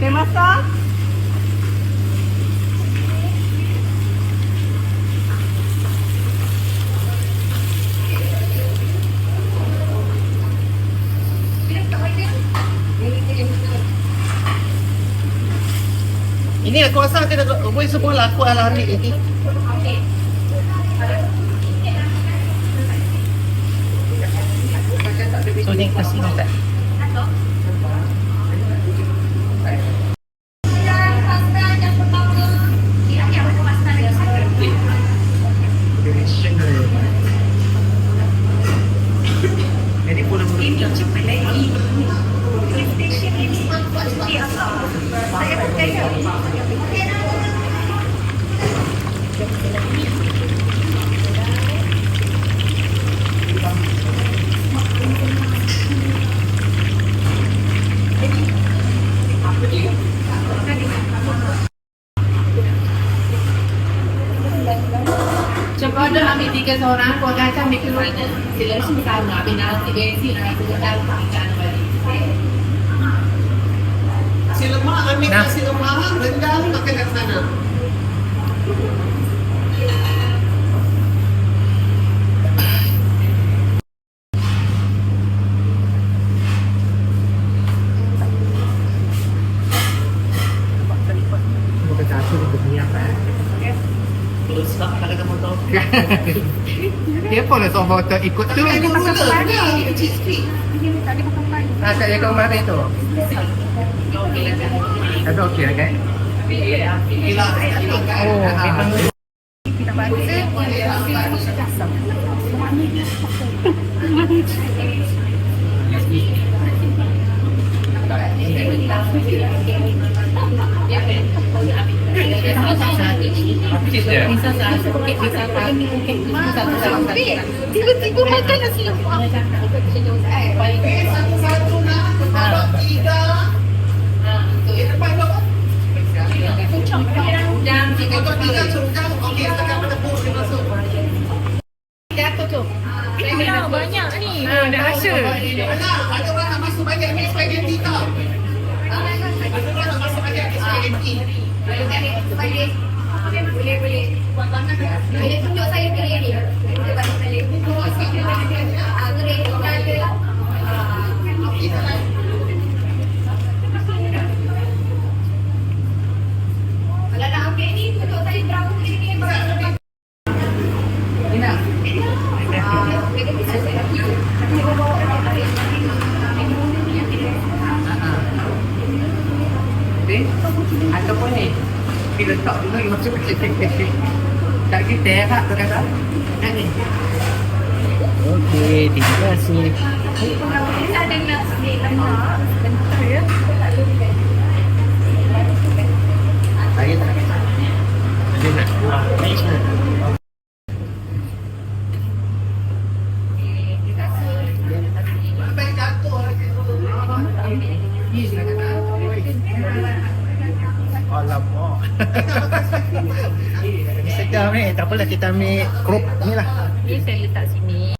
Okay, masak. Ini aku rasa kita boleh semua laku ala hari ini. So ni kasih ni tak? Jadi pula Dah ambil tiga seorang, kau kacang ambil keluar. Seleksi sama, ambil nasi besi, nasi sedang, ikan balik. Nasi lemak ambil nasi lemak rendang makan kat sana. Bukan satu untuk minyak kan? Terus tak kalau kamu tahu. Dia pun lah seorang botol ikut tu. Tapi aku makan apa? Ah, tak jaga kemarin tu. Tapi okey lah kan? Gila, gila kan? Oh, memang Tiba-tiba makan nasi. Eh, tu. Banyak ni. Ah, dah rasa. Ada orang nak masuk bagi ambil spaghetti Boleh boleh buat tangan Boleh tunjuk saya ke ni. Boleh balik balik. Ah, boleh ada. Kalau nak ambil ni, tunjuk saya berapa kali ni. Ina. Okey. Ataupun ni. Kita letak dulu yang masuk ke sini. Tak kita ya kak, tu kata. Kan ni. Okey, terima kasih. Ada nasi lemak. Bentar ya. Saya tak kata. Dia nak. Nice. Sampai jatuh lagi. Alamak. Sedap ni. Tak apalah kita ambil crop ni lah. Ni saya letak sini.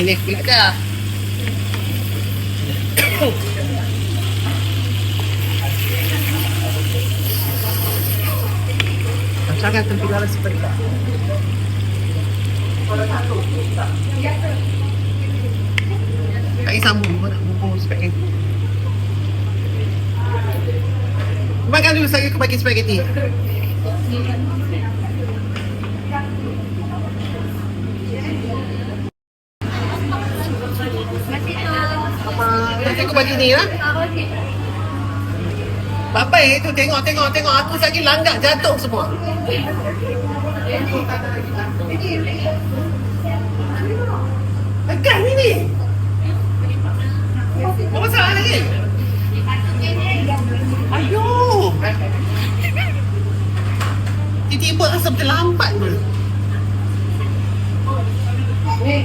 Menek pula dah. Sangat tempila seperti itu. Tak kisah bumbu, nak bumbu spaghetti. Makan dulu saya bagi spaghetti. Nanti aku bagi ni lah. Bapak itu tengok tengok tengok aku lagi langgak jatuh semua. Tekan ni. Apa salah lagi? Ayuh. Tiba-tiba rasa terlambat tu ni. Eh,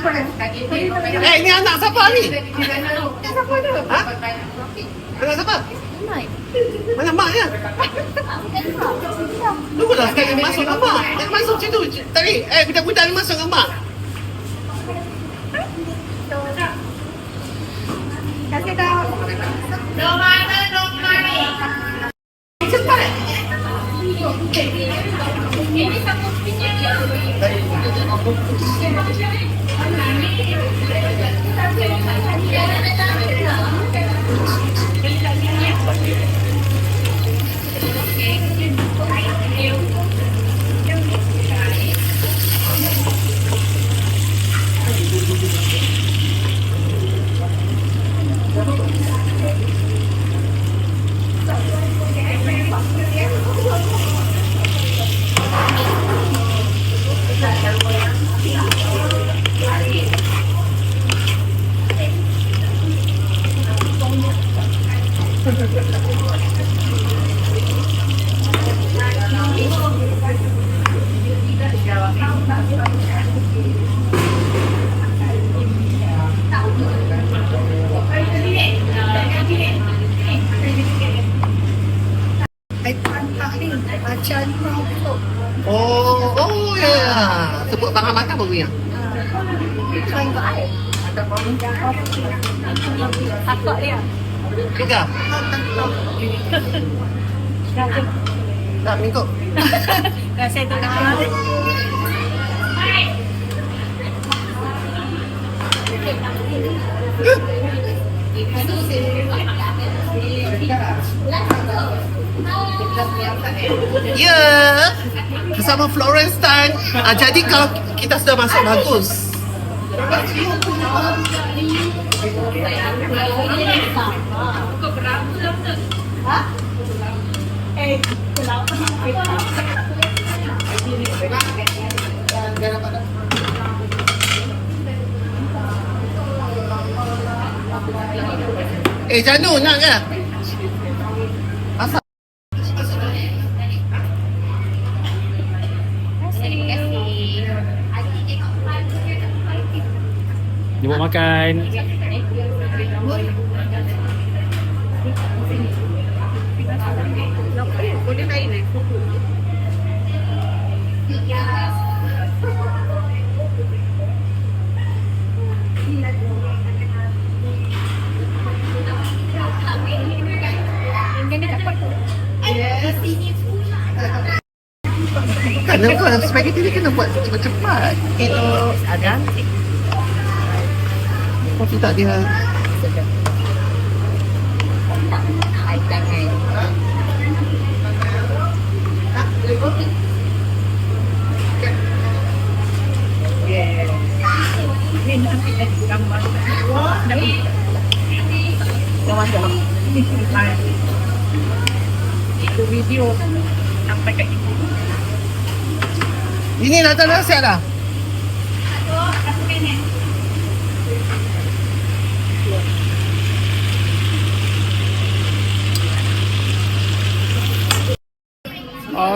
Eh, ini anak siapa ni? Siapa tu? Ha? Anak siapa? Mana mak dia? maknya? Tunggulah sekali masuk dengan mak. Dia masuk tu. Tadi, eh, budak-budak ni masuk dengan mak. Kasih tahu. Cepat. Macam tu. Oh, oh ya. Sebut barang makan baru ya. Kain kau air. Takut dia. Tiga. Tak, minggu. Kasih tu kat Ya. Bersama Florence Tan. Ah, jadi kalau kita sudah masuk bagus. Eh, Janu nak ke? Asal? Jemput makan. Boleh lain eh. Kenapa? Spaghetti ni kena buat cepat-cepat. Itu ada. Kopi tak dia. Hai tangan. Ni Dah. Itu video sampai kat ibu. Ini datang nasihat dah.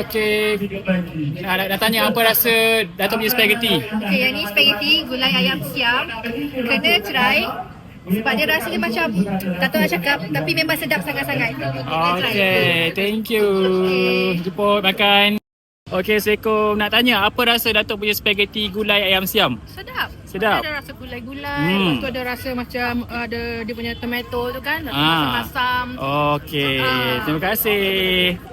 Okey. Nak, nak, nak tanya apa rasa Datuk punya spaghetti? Okay, yang ni spaghetti gulai ayam siam. Kena try. Sebab dia rasanya macam, tak tahu nak cakap, tapi memang sedap sangat-sangat. Okey, thank you. Jemput makan. Okey, Assalamualaikum. Nak tanya apa rasa Datuk punya spaghetti gulai ayam siam? Sedap. Sedap. Ada rasa gulai-gulai, Hmm. lepas tu ada rasa macam ada dia punya tomato tu kan, rasa Ah. masam-masam. Okey, Ah. terima kasih.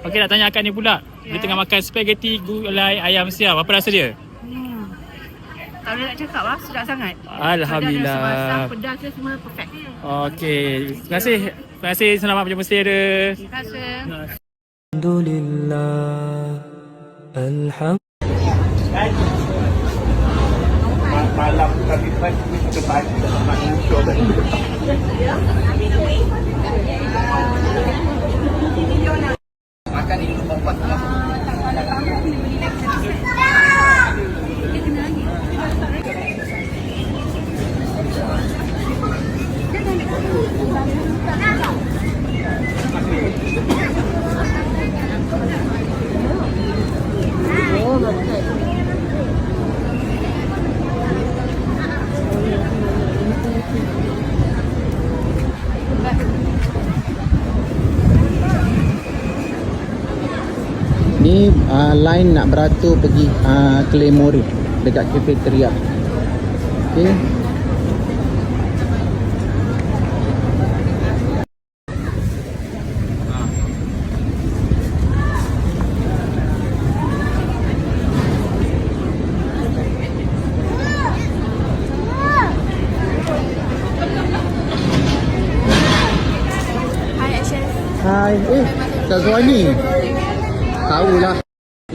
Okey, nak tanya akan ni pula. Dia Ya. tengah makan spaghetti gulai ayam siam. Apa rasa dia? kalau nak cakap lah sedap sangat. Alhamdulillah. Pedas dia semua perfect. Okey, terima kasih. Terima kasih, selamat berjumpa setia dia Terima kasih. Alhamdulillah. Alhamdulillah malam tadi pagi kita makan uh, line nak beratur pergi uh, Claymore dekat cafeteria. Okey.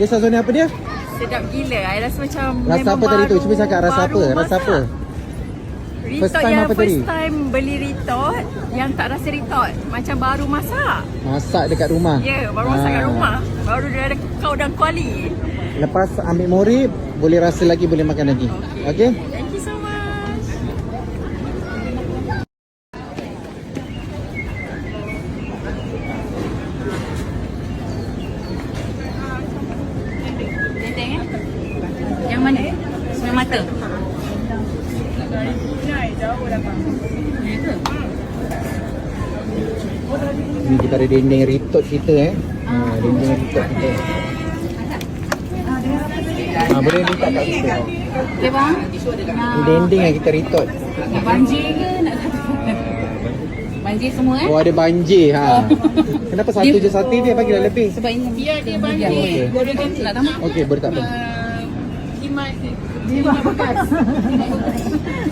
Ya Sazwani apa dia? Sedap gila. I rasa macam Rasa apa tadi tu? Cuba cakap rasa apa? Rasa masak. apa? Ritot First time yang apa first tadi? time beli ritot yang tak rasa ritot. Macam baru masak. Masak dekat rumah. Ya, yeah, baru masak kat Ah. rumah. Baru dia ada kau dan kuali. Lepas ambil mori, boleh rasa lagi, boleh makan lagi. Okey? Thank Ni kita ada dinding ritot kita eh. Ha, dinding ritot kita. Ha, boleh minta kat kita. Okay bang? Ni dinding yang kita ritot. Banjir ke nak Banjir semua eh? Oh ada banjir ha. Kenapa satu je satu dia bagilah lebih. Sebab ini biar dia banjir. Okey. Dia kan tak tahu. Okey, boleh tak apa. Kimat Jimat bekas.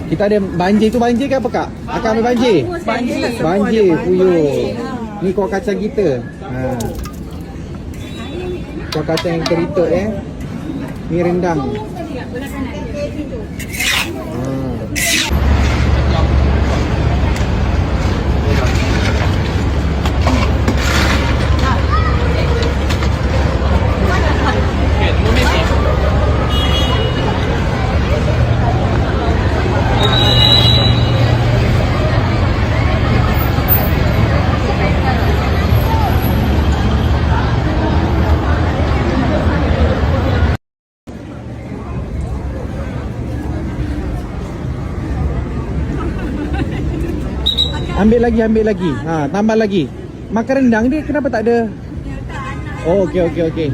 Kita ada banjir tu banjir ke apa kak? Akan ambil banjir? Banjir. Banjir, puyuh. Ni kuah kacang kita. Ha. Kuah kacang yang kita ritut eh. Ni rendang. Ambil lagi, ambil lagi. Ha, tambah lagi. Makan rendang dia kenapa tak ada? Oh, okey okey okey.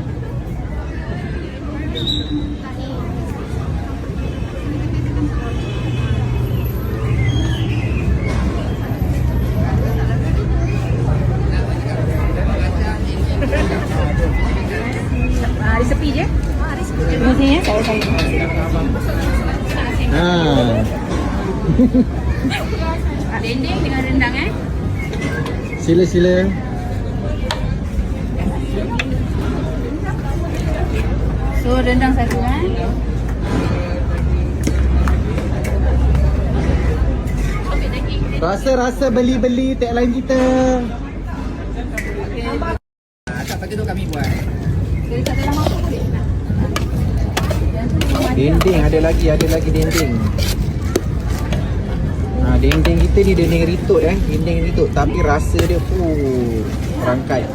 Sila sila. So rendang satu eh. Rasa-rasa beli-beli tagline kita. Dinding ada lagi, ada lagi dinding. Ha, dinding kita ni dinding ritut eh, dinding ritut tapi rasa dia fuh rangkai.